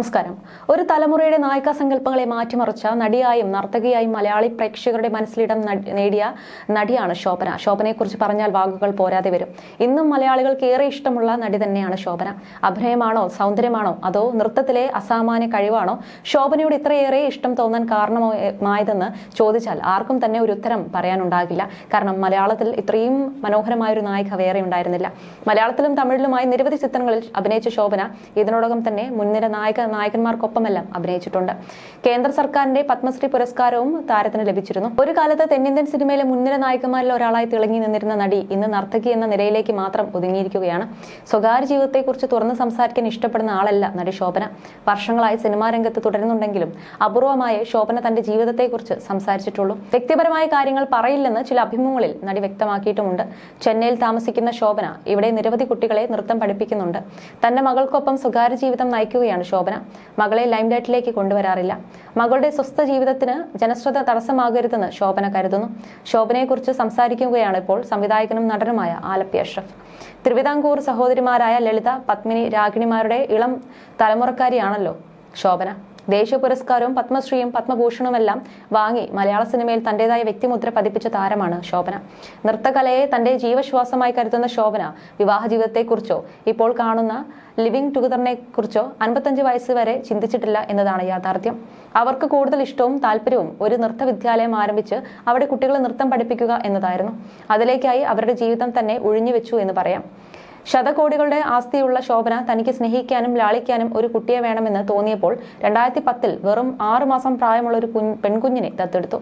നമസ്കാരം. ഒരു തലമുറയുടെ നായിക സങ്കല്പങ്ങളെ മാറ്റിമറിച്ച നടിയായും നർത്തകിയായും മലയാളി പ്രേക്ഷകരുടെ മനസ്സിലിടം നേടിയ നടിയാണ് ശോഭന. ശോഭനയെക്കുറിച്ച് പറഞ്ഞാൽ വാക്കുകൾ പോരാതെ വരും. ഇന്നും മലയാളികൾക്ക് ഏറെ ഇഷ്ടമുള്ള നടി തന്നെയാണ് ശോഭന. അഭിനയമാണോ സൗന്ദര്യമാണോ അതോ നൃത്തത്തിലെ അസാമാന്യ കഴിവാണോ? ശോഭനയോട് ഇത്രയേറെ ഇഷ്ടം തോന്നാൻ കാരണമായതെന്ന് ചോദിച്ചാൽ ആർക്കും തന്നെ ഒരു ഉത്തരം പറയാനുണ്ടാകില്ല. കാരണം മലയാളത്തിൽ ഇത്രയും മനോഹരമായ ഒരു നായിക വേറെ ഉണ്ടായിരുന്നില്ല. മലയാളത്തിലും തമിഴിലുമായി നിരവധി ചിത്രങ്ങളിൽ അഭിനയിച്ച ശോഭന ഇതിനോടകം തന്നെ മുൻനിര നായക നായകന്മാർക്കൊപ്പമെല്ലാം അഭിനയിച്ചിട്ടുണ്ട്. കേന്ദ്ര സർക്കാരിന്റെ പത്മശ്രീ പുരസ്കാരവും താരത്തിന് ലഭിച്ചിരുന്നു. ഒരു കാലത്ത് തെന്നിന്ത്യൻ സിനിമയിലെ മുൻനിര നായകന്മാരിൽ ഒരാളായി തിളങ്ങി നിന്നിരുന്ന നടി ഇന്ന് നർത്തകി എന്ന നിലയിലേക്ക് മാത്രം ഒതുങ്ങിയിരിക്കുകയാണ്. സ്വകാര്യ ജീവിതത്തെക്കുറിച്ച് തുറന്ന് സംസാരിക്കാൻ ഇഷ്ടപ്പെടുന്ന ആളല്ല നടി ശോഭന. വർഷങ്ങളായി സിനിമാ രംഗത്ത് തുടരുന്നുണ്ടെങ്കിലും അപൂർവമായി ശോഭന തന്റെ ജീവിതത്തെക്കുറിച്ച് സംസാരിച്ചിട്ടുള്ളൂ. വ്യക്തിപരമായ കാര്യങ്ങൾ പറയില്ലെന്ന് ചില അഭിമുഖങ്ങളിൽ നടി വ്യക്തമാക്കിയിട്ടുമുണ്ട്. ചെന്നൈയിൽ താമസിക്കുന്ന ശോഭന ഇവിടെ നിരവധി കുട്ടികളെ നൃത്തം പഠിപ്പിക്കുന്നുണ്ട്. തന്റെ മകൾക്കൊപ്പം സ്വകാര്യ ജീവിതം നയിക്കുകയാണ് ശോഭന. മകളെ ലൈംലൈറ്റിലേക്ക് കൊണ്ടുവരാറില്ല. മകളുടെ സ്വസ്ഥ ജീവിതത്തിന് ജനശ്രദ്ധ തടസ്സമാകരുതെന്ന് ശോഭന കരുതുന്നു. ശോഭനയെക്കുറിച്ച് സംസാരിക്കുകയാണ് ഇപ്പോൾ സംവിധായകനും നടനുമായ ആലപ്പി അഷ്റഫ്. തിരുവിതാംകൂർ സഹോദരിമാരായ ലളിത പത്മിനി രാഗിണിമാരുടെ ഇളം തലമുറക്കാരിയാണല്ലോ ശോഭന. ദേശീയ പുരസ്കാരവും പത്മശ്രീയും പത്മഭൂഷണുമെല്ലാം വാങ്ങി മലയാള സിനിമയിൽ തന്റേതായ വ്യക്തിമുദ്ര പതിപ്പിച്ച താരമാണ് ശോഭന. നൃത്തകലയെ തന്റെ ജീവശ്വാസമായി കരുതുന്ന ശോഭന വിവാഹ ജീവിതത്തെക്കുറിച്ചോ ഇപ്പോൾ കാണുന്ന ലിവിംഗ് ടുഗദറിനെ കുറിച്ചോ അൻപത്തഞ്ച് വയസ്സ് വരെ ചിന്തിച്ചിട്ടില്ല എന്നതാണ് യാഥാർത്ഥ്യം. അവർക്ക് കൂടുതൽ ഇഷ്ടവും താല്പര്യവും ഒരു നൃത്ത വിദ്യാലയം ആരംഭിച്ച് അവിടെ കുട്ടികളെ നൃത്തം പഠിപ്പിക്കുക എന്നതായിരുന്നു. അതിലേക്കായി അവരുടെ ജീവിതം തന്നെ ഒഴിഞ്ഞു വെച്ചു എന്ന് പറയാം. ശതകോടികളുടെ ആസ്തിയുള്ള ശോഭന തനിക്ക് സ്നേഹിക്കാനും ലാളിക്കാനും ഒരു കുട്ടിയെ വേണമെന്ന് തോന്നിയപ്പോൾ രണ്ടായിരത്തി പത്തിൽ വെറും ആറുമാസം പ്രായമുള്ള ഒരു പെൺകുഞ്ഞിനെ ദത്തെടുത്തു.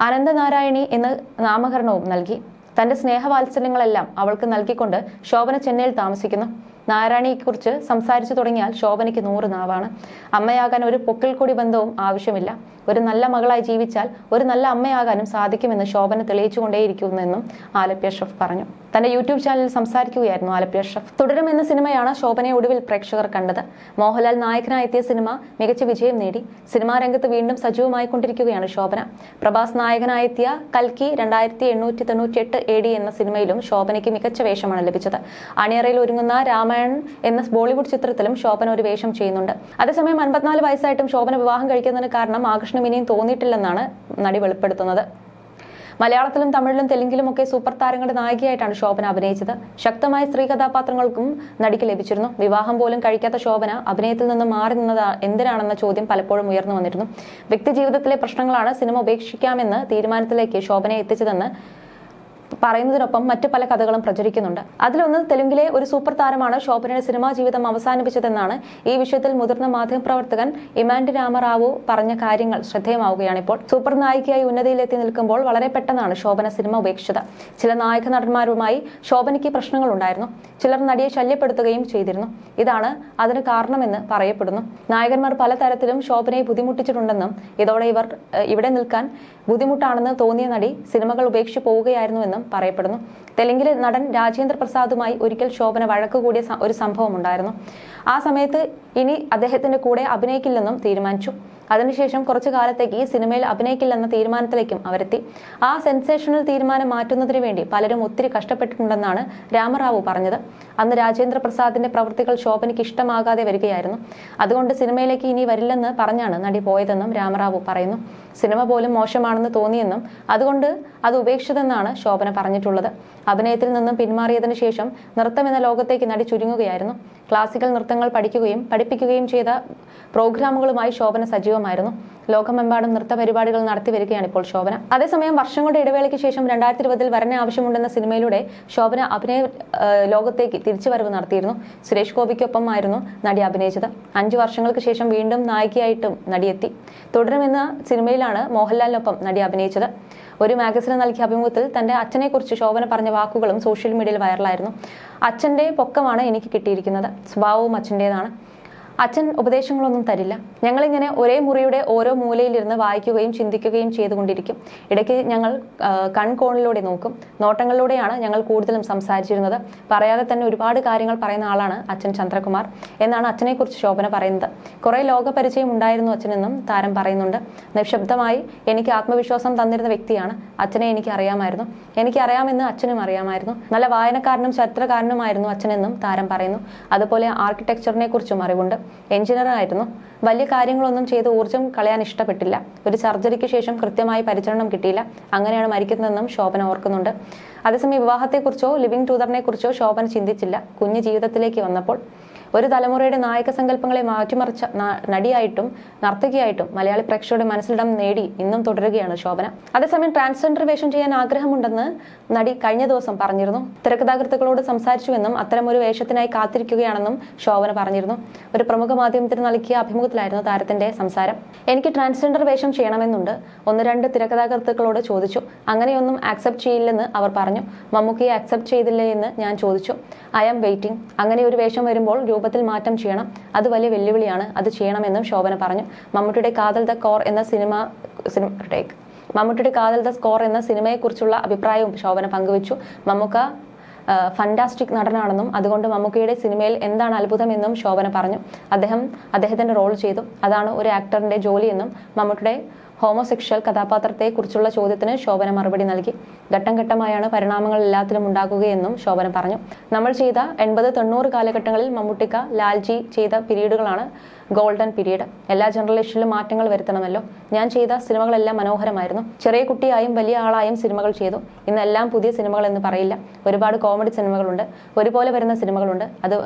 അനന്തനാരായണി എന്ന് നാമകരണവും നൽകി. തന്റെ സ്നേഹവാത്സല്യങ്ങളെല്ലാം അവൾക്ക് നൽകിക്കൊണ്ട് ശോഭന ചെന്നൈയിൽ താമസിക്കുന്നു. നാരായണിയെക്കുറിച്ച് സംസാരിച്ചു തുടങ്ങിയാൽ ശോഭനയ്ക്ക് നൂറ് നാവാണ്. അമ്മയാകാൻ ഒരു പൊക്കിൽ കൂടി ബന്ധവും ആവശ്യമില്ല. ഒരു നല്ല മകളായി ജീവിച്ചാൽ ഒരു നല്ല അമ്മയാകാനും സാധിക്കുമെന്ന് ശോഭന തെളിയിച്ചുകൊണ്ടേയിരിക്കുമെന്നും ആലപ്പി ഷെഫ് പറഞ്ഞു. തന്റെ യൂട്യൂബ് ചാനലിൽ സംസാരിക്കുകയായിരുന്നു ആലപ്പി ഷെഫ്. തുടരും എന്ന സിനിമയാണ് ശോഭനയെ ഒടുവിൽ പ്രേക്ഷകർ കണ്ടത്. മോഹൻലാൽ നായകനായെത്തിയ സിനിമ മികച്ച വിജയം നേടി. സിനിമാ രംഗത്ത് വീണ്ടും സജീവമായി കൊണ്ടിരിക്കുകയാണ് ശോഭന. പ്രഭാസ് നായകനായെത്തിയ കൽക്കി രണ്ടായിരത്തി എണ്ണൂറ്റി തൊണ്ണൂറ്റി എട്ട് എ ഡി എന്ന സിനിമയിലും ശോഭനയ്ക്ക് മികച്ച വേഷമാണ് ലഭിച്ചത്. അണിയറയിൽ ഒരുങ്ങുന്ന രാമായൺ എന്ന ബോളിവുഡ് ചിത്രത്തിലും ശോഭന ഒരു വേഷം ചെയ്യുന്നുണ്ട്. അതേസമയം അൻപത്തിനാല് വയസ്സായിട്ടും ശോഭന വിവാഹം കഴിക്കുന്നതിന് കാരണം ആകർഷണം ഇനിയും തോന്നിയിട്ടില്ലെന്നാണ് നടി വെളിപ്പെടുത്തുന്നത്. മലയാളത്തിലും തമിഴിലും തെലുങ്കിലും ഒക്കെ സൂപ്പർ താരങ്ങളുടെ നായികയായിട്ടാണ് ശോഭന അഭിനയിച്ചത്. ശക്തമായ സ്ത്രീ കഥാപാത്രങ്ങൾക്കും നടിക്ക് ലഭിച്ചിരുന്നു. വിവാഹം പോലും കഴിക്കാത്ത ശോഭന അഭിനയത്തിൽ നിന്ന് മാറി നിന്നത് എന്തിനാണെന്ന ചോദ്യം പലപ്പോഴും ഉയർന്നു വന്നിരുന്നു. വ്യക്തിജീവിതത്തിലെ പ്രശ്നങ്ങളാണ് സിനിമ ഉപേക്ഷിക്കാമെന്ന് തീരുമാനത്തിലേക്ക് ശോഭനയെ എത്തിച്ചതെന്ന് പറയുന്നതിനൊപ്പം മറ്റു പല കഥകളും പ്രചരിക്കുന്നുണ്ട്. അതിലൊന്ന് തെലുങ്കിലെ ഒരു സൂപ്പർ താരമാണ് ശോഭനയുടെ സിനിമാ ജീവിതം അവസാനിപ്പിച്ചതെന്നാണ് ഈ വിഷയത്തിൽ മുതിർന്ന മാധ്യമപ്രവർത്തകൻ ഇമാൻഡി രാമറാവു പറഞ്ഞ കാര്യങ്ങൾ ശ്രദ്ധേയമാവുകയാണ് ഇപ്പോൾ സൂപ്പർ നായികയായി ഉന്നതിയിലെത്തി നിൽക്കുമ്പോൾ വളരെ പെട്ടെന്നാണ് ശോഭന സിനിമ ഉപേക്ഷിച്ചത്. ചില നായക നടന്മാരുമായി ശോഭനയ്ക്ക് പ്രശ്നങ്ങൾ ഉണ്ടായിരുന്നു ചിലർ നടിയെ ശല്യപ്പെടുത്തുകയും ചെയ്തിരുന്നു. ഇതാണ് അതിന് കാരണമെന്ന് പറയപ്പെടുന്നു. നായകന്മാർ പലതരത്തിലും ശോഭനയെ ബുദ്ധിമുട്ടിച്ചിട്ടുണ്ടെന്നും ഇതോടെ ഇവർ ഇവിടെ നിൽക്കാൻ ബുദ്ധിമുട്ടാണെന്ന് തോന്നിയ നടി സിനിമകൾ ഉപേക്ഷിച്ച് പോവുകയായിരുന്നുവെന്നും പറയപ്പെടുന്നു. തെലുങ്കിലെ നടൻ രാജേന്ദ്ര പ്രസാദുമായി ഒരിക്കൽ ശോഭന വഴക്കുകൂടിയ ഒരു സംഭവം ഉണ്ടായിരുന്നു ആ സമയത്ത് ഇനി അദ്ദേഹത്തിന്റെ കൂടെ അഭിനയിക്കില്ലെന്നും തീരുമാനിച്ചു. അതിനുശേഷം കുറച്ചു കാലത്തേക്ക് ഈ സിനിമയിൽ അഭിനയിക്കില്ലെന്ന തീരുമാനത്തിലേക്കും അവരെത്തി. ആ സെൻസേഷണൽ തീരുമാനം മാറ്റുന്നതിന് വേണ്ടി പലരും ഒത്തിരി കഷ്ടപ്പെട്ടിട്ടുണ്ടെന്നാണ് രാമറാവു പറഞ്ഞത്. അന്ന് രാജേന്ദ്ര പ്രസാദിന്റെ പ്രവൃത്തികൾ ശോഭനയ്ക്ക് ഇഷ്ടമാകാതെ വരികയായിരുന്നു. അതുകൊണ്ട് സിനിമയിലേക്ക് ഇനി വരില്ലെന്ന് പറഞ്ഞാണ് നടി പോയതെന്നും രാമറാവു പറയുന്നു. സിനിമ പോലും മോശമാണെന്ന് തോന്നിയെന്നും അതുകൊണ്ട് അത് ഉപേക്ഷിച്ചതെന്നാണ് ശോഭന പറഞ്ഞിട്ടുള്ളത്. അഭിനയത്തിൽ നിന്നും പിന്മാറിയതിനു ശേഷം നൃത്തം എന്ന ലോകത്തേക്ക് നടി ചുരുങ്ങുകയായിരുന്നു. ക്ലാസിക്കൽ നൃത്തങ്ങൾ പഠിക്കുകയും പഠിപ്പിക്കുകയും ചെയ്ത പ്രോഗ്രാമുകളുമായി ശോഭന സജീവമായിരുന്നു. ലോകമെമ്പാടും നൃത്ത പരിപാടികൾ നടത്തി വരികയാണ് ഇപ്പോൾ ശോഭന. അതേസമയം വർഷങ്ങളുടെ ഇടവേളയ്ക്ക് ശേഷം രണ്ടായിരത്തി ഇരുപതിൽ വരനെ ആവശ്യമുണ്ടെന്ന സിനിമയിലൂടെ ശോഭന അഭിനയ ലോകത്തേക്ക് തിരിച്ചുവരവ് നടത്തിയിരുന്നു. സുരേഷ് ഗോപിക്കൊപ്പം ആയിരുന്നു നടി അഭിനയിച്ചത്. അഞ്ചു വർഷങ്ങൾക്ക് ശേഷം വീണ്ടും നായികയായിട്ടും നടിയെത്തി. തുടരുമെന്ന സിനിമയിലാണ് മോഹൻലാലിനൊപ്പം നടി അഭിനയിച്ചത്. ഒരു മാഗസിന് നൽകിയ അഭിമുഖത്തിൽ തന്റെ അച്ഛനെക്കുറിച്ച് ശോഭന പറഞ്ഞ വാക്കുകളും സോഷ്യൽ മീഡിയയിൽ വൈറലായിരുന്നു. അച്ഛന്റെ പൊക്കമാണ് എനിക്ക് കിട്ടിയിരിക്കുന്നത്. സ്വഭാവവും അച്ഛന്റെതാണ് അച്ഛൻ ഉപദേശങ്ങളൊന്നും തരില്ല. ഞങ്ങളിങ്ങനെ ഒരേ മുറിയുടെ ഓരോ മൂലയിലിരുന്ന് വായിക്കുകയും ചിന്തിക്കുകയും ചെയ്തുകൊണ്ടിരിക്കും. ഇടയ്ക്ക് ഞങ്ങൾ കൺകോണിലൂടെ നോക്കും. നോട്ടങ്ങളിലൂടെയാണ് ഞങ്ങൾ കൂടുതലും സംസാരിച്ചിരുന്നത്. പറയാതെ തന്നെ ഒരുപാട് കാര്യങ്ങൾ പറയുന്ന ആളാണ് അച്ഛൻ ചന്ദ്രകുമാർ എന്നാണ് അച്ഛനെക്കുറിച്ച് ശോഭന പറയുന്നത്. കുറേ ലോകപരിചയം ഉണ്ടായിരുന്നു അച്ഛനെന്നും താരം പറയുന്നുണ്ട്. നിശബ്ദമായി എനിക്ക് ആത്മവിശ്വാസം തന്നിരുന്ന വ്യക്തിയാണ്. അച്ഛനെ എനിക്ക് അറിയാമായിരുന്നു. എനിക്ക് അറിയാമെന്ന് അച്ഛനും അറിയാമായിരുന്നു. നല്ല വായനക്കാരനും ചരിത്രകാരനുമായിരുന്നു അച്ഛനെന്നും താരം പറയുന്നു. അതുപോലെ ആർക്കിടെക്ചറിനെ കുറിച്ചും അറിവുണ്ട്. എഞ്ചിനീയർ ആയിരുന്നു വലിയ കാര്യങ്ങളൊന്നും ചെയ്ത് ഊർജം കളയാൻ ഇഷ്ടപ്പെട്ടില്ല. ഒരു സർജറിക്ക് ശേഷം കൃത്യമായി പരിചരണം കിട്ടിയില്ല. അങ്ങനെയാണ് മരിക്കുന്നതെന്നും ശോഭന ഓർക്കുന്നുണ്ട്. അതേസമയം വിവാഹത്തെക്കുറിച്ചോ ലിവിംഗ് ടൂതറിനെക്കുറിച്ചോ ശോഭന ചിന്തിച്ചില്ല. കുഞ്ഞ് ജീവിതത്തിലേക്ക് വന്നപ്പോൾ ഒരു തലമുറയുടെ നായക സങ്കല്പങ്ങളെ മാറ്റിമറിച്ച നടിയായിട്ടും നർത്തകിയായിട്ടും മലയാളി പ്രേക്ഷകരുടെ മനസ്സിലിടം നേടി ഇന്നും തുടരുകയാണ് ശോഭന. അതേസമയം ട്രാൻസ്ജെൻഡർ വേഷം ചെയ്യാൻ ആഗ്രഹമുണ്ടെന്ന് നടി കഴിഞ്ഞ ദിവസം പറഞ്ഞിരുന്നു. തിരക്കഥാകൃത്തുക്കളോട് സംസാരിച്ചുവെന്നും അത്തരമൊരു വേഷത്തിനായി കാത്തിരിക്കുകയാണെന്നും ശോഭന പറഞ്ഞിരുന്നു. ഒരു പ്രമുഖ മാധ്യമത്തിന് നൽകിയ അഭിമുഖത്തിലായിരുന്നു താരത്തിന്റെ സംസാരം. എനിക്ക് ട്രാൻസ്ജെൻഡർ വേഷം ചെയ്യണമെന്നുണ്ട്. ഒന്ന് രണ്ട് തിരക്കഥാകൃത്തുക്കളോട് ചോദിച്ചു. അങ്ങനെയൊന്നും ആക്സെപ്റ്റ് ചെയ്യില്ലെന്ന് അവർ പറഞ്ഞു. മമ്മൂക്കിയെ ആക്സെപ്റ്റ് ചെയ്തില്ലേ എന്ന് ഞാൻ ചോദിച്ചു. ഐ ആം വെയിറ്റിംഗ് അങ്ങനെ ഒരു വേഷം വരുമ്പോൾ രൂപത്തിൽ മാറ്റം ചെയ്യണം. അത് വലിയ വെല്ലുവിളിയാണ്. അത് ചെയ്യണമെന്നും ശോഭന പറഞ്ഞു. മമ്മൂട്ടിയുടെ കാതൽ ദ കോർ എന്ന സിനിമ സിനിമ ടേക്ക് മമ്മൂട്ടിയുടെ കാതൽ ദ സ്കോർ എന്ന സിനിമയെക്കുറിച്ചുള്ള അഭിപ്രായവും ശോഭന പങ്കുവച്ചു. മമ്മൂക്ക ഫണ്ടാസ്റ്റിക് നടനാണെന്നും അതുകൊണ്ട് മമ്മൂക്കയുടെ സിനിമയിൽ എന്താണ് അത്ഭുതമെന്നും ശോഭന പറഞ്ഞു. അദ്ദേഹം അദ്ദേഹത്തിന്റെ റോൾ ചെയ്തു. അതാണ് ഒരു ആക്ടറിന്റെ ജോലിയെന്നും മമ്മൂട്ടിയുടെ ഹോമോസെക്ഷൽ കഥാപാത്രത്തെക്കുറിച്ചുള്ള ചോദ്യത്തിന് ശോഭന മറുപടി നൽകി. ഘട്ടം ഘട്ടമായാണ് പരിണാമങ്ങൾ എല്ലാത്തിലും ഉണ്ടാകുകയെന്നും ശോഭന പറഞ്ഞു. നമ്മൾ ചെയ്ത എൺപത് തൊണ്ണൂറ് കാലഘട്ടങ്ങളിൽ മമ്മൂട്ടിക്ക ലാൽജി ചെയ്ത പീരീഡുകളാണ് ഗോൾഡൻ പീരീഡ്. എല്ലാ ജനറേഷനിലും മാറ്റങ്ങൾ വരുത്തണമല്ലോ. ഞാൻ ചെയ്ത സിനിമകളെല്ലാം മനോഹരമായിരുന്നു. ചെറിയ കുട്ടിയായും വലിയ ആളായും സിനിമകൾ ചെയ്തു. ഇന്നെല്ലാം പുതിയ സിനിമകൾ എന്ന് പറയില്ല. ഒരുപാട് കോമഡി സിനിമകളുണ്ട്. ഒരുപോലെ വരുന്ന സിനിമകളുണ്ട്. അത്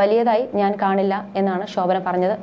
വലിയതായി ഞാൻ കാണില്ല എന്നാണ് ശോഭന പറഞ്ഞത്.